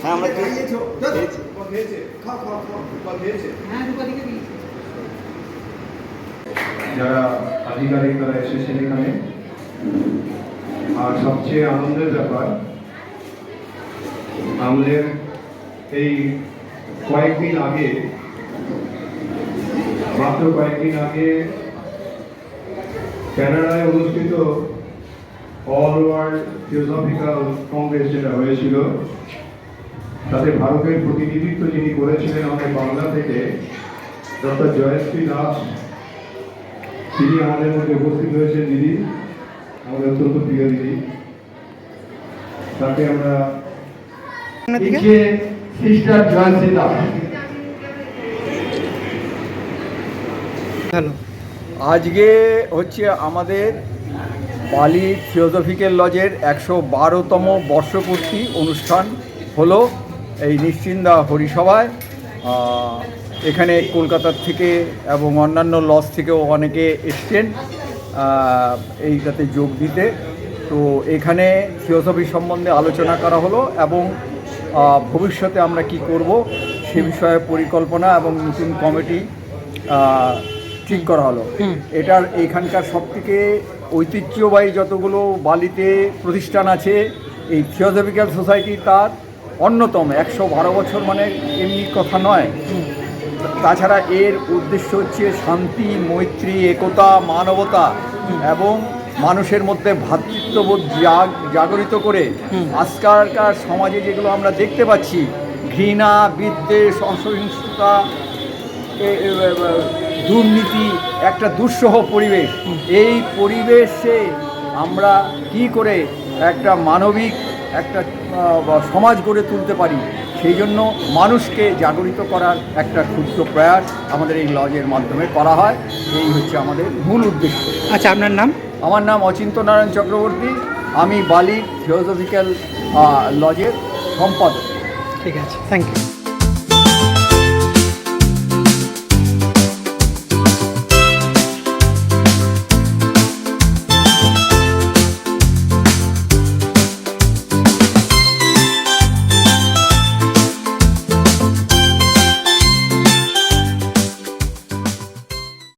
হ্যাঁ, আমরা খেয়েছি। যারা আধিকারিক তারা এসেছেন এখানে আর সবচেয়ে আনন্দের ব্যাপার আমাদের এই কয়েকদিন আগে মাত্র কয়েকদিন আগে কানাডায় অনুষ্ঠিত অল ওয়ার্ল্ড থিওসফিক্যাল কংগ্রেস যেটা হয়েছিল তাতে ভারতের প্রতিনিধিত্ব যিনি করেছিলেন আমাদের বাংলা থেকে ডক্টর জয়শ্রী দাস তিনি আমাদের মধ্যে উপস্থিত হয়েছেন দিদি আমাদের অত্যন্ত প্রিয় দিদি। তাকে আমরা সিস্টার জয়শ্রী দাস। আজকে হচ্ছে আমাদের বালি থিওজফিক্যাল লজের একশো বারোতম বর্ষপূর্তি অনুষ্ঠান হলো এই নিশ্চিন্দা হরিসভায়। এখানে কলকাতার থেকে এবং অন্যান্য লজ থেকেও অনেকে এসছেন এইটাতে যোগ দিতে। তো এখানে থিওসফি সম্বন্ধে আলোচনা করা হলো এবং ভবিষ্যতে আমরা কি করব সে বিষয়ে পরিকল্পনা এবং নতুন কমিটি ঠিক করা হলো। এটার এখানকার সব থেকে ঐতিহ্যবাহী যতগুলো বালিতে প্রতিষ্ঠান আছে, এই থিওজফিক্যাল সোসাইটি তার অন্যতম। একশো বারো বছর মানে এমনি কথা নয়। তাছাড়া এর উদ্দেশ্য হচ্ছে শান্তি, মৈত্রী, একতা, মানবতা এবং মানুষের মধ্যে ভ্রাতৃত্ববোধ জাগ জাগরিত করে আজকালকার সমাজে যেগুলো আমরা দেখতে পাচ্ছি, ঘৃণা, বিদ্বেষ অসহিষ্ণুতা দুর্নীতি একটা দুঃসহ পরিবেশ। এই পরিবেশে আমরা কি করে একটা মানবিক একটা সমাজ গড়ে তুলতে পারি? সেই জন্য মানুষকে জাগরিত করার একটা ক্ষুদ্র প্রয়াস আমাদের এই লজের মাধ্যমে করা হয়। এই হচ্ছে আমাদের মূল উদ্দেশ্য। আচ্ছা আপনার নাম? আমার নাম অচিন্ত নারায়ণ চক্রবর্তী। আমি বালি থিওজফিক্যাল লজের সম্পাদক। ঠিক আছে থ্যাংক ইউ।